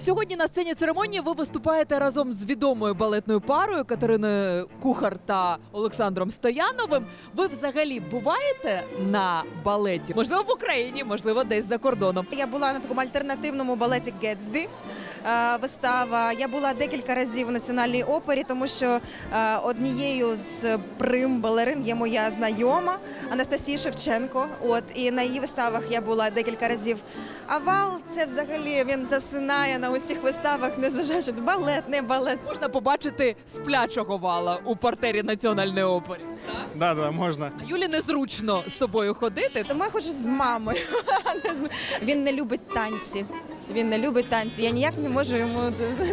Сьогодні на сцені церемонії ви виступаєте разом з відомою балетною парою Катериною Кухар та Олександром Стояновим. Ви взагалі буваєте на балеті? Можливо, в Україні, можливо, десь за кордоном. Я була на такому альтернативному балеті Гетсбі. е, Вистава. Я була декілька разів в національній опері, тому що е, однією з прим балерин є моя знайома Анастасія Шевченко. От і на її виставах я була декілька разів. А вал це взагалі він засинає на усіх виставах, не на балет, не балет. Можна побачити сплячого вала у партері національної опери. Так? Да, да, можна. А Юлі незручно з тобою ходити. Тому я хочу з мамою. Він не любить танці. Він не любить танці. Я ніяк не можу йому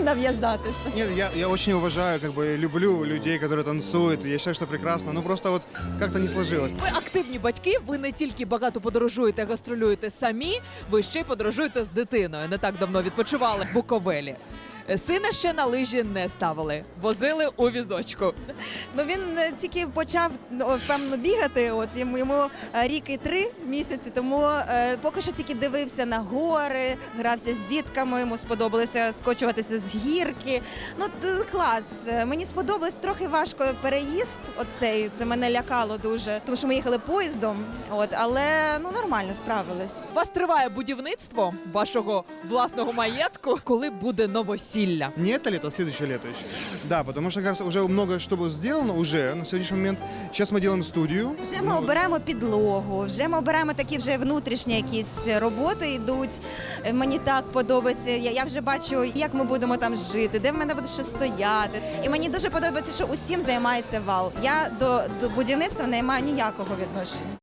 нав'язати це. Нет, я, я очень уважаю, как бы люблю людей, которые танцуют. Я считаю, что прекрасно. Ну просто вот как-то не сложилось. Ви активні батьки. Ви не тільки багато подорожуєте, гастролюєте самі, ви ще й подорожуєте з дитиною. Не так давно відпочивали в Буковелі. Сина ще на лижі не ставили, возили у візочку. Ну він е, тільки почав ну, певно бігати. От йому йому е, рік і три місяці. Тому е, поки що тільки дивився на гори, грався з дітками. Йому сподобалося скочуватися з гірки. Ну клас. Мені сподобалось трохи важко переїзд. Оцей це мене лякало дуже, тому що ми їхали поїздом. От але ну нормально справились. У вас триває будівництво вашого власного маєтку, коли буде новосілля. Не это лето, а следующее лето еще. Да, потому что, кажется, уже много что было сделано уже на сегодняшний момент. Сейчас мы делаем студию. Вже ми Ну, оберемо підлогу, вже ми оберемо такі вже внутрішні якісь роботи йдуть. Е, Мені так подобається. Я, я вже бачу, як ми будемо там жити, де в мене буде що стояти. І мені дуже подобається, що усім займається вал. Я до, до будівництва не маю ніякого відношення.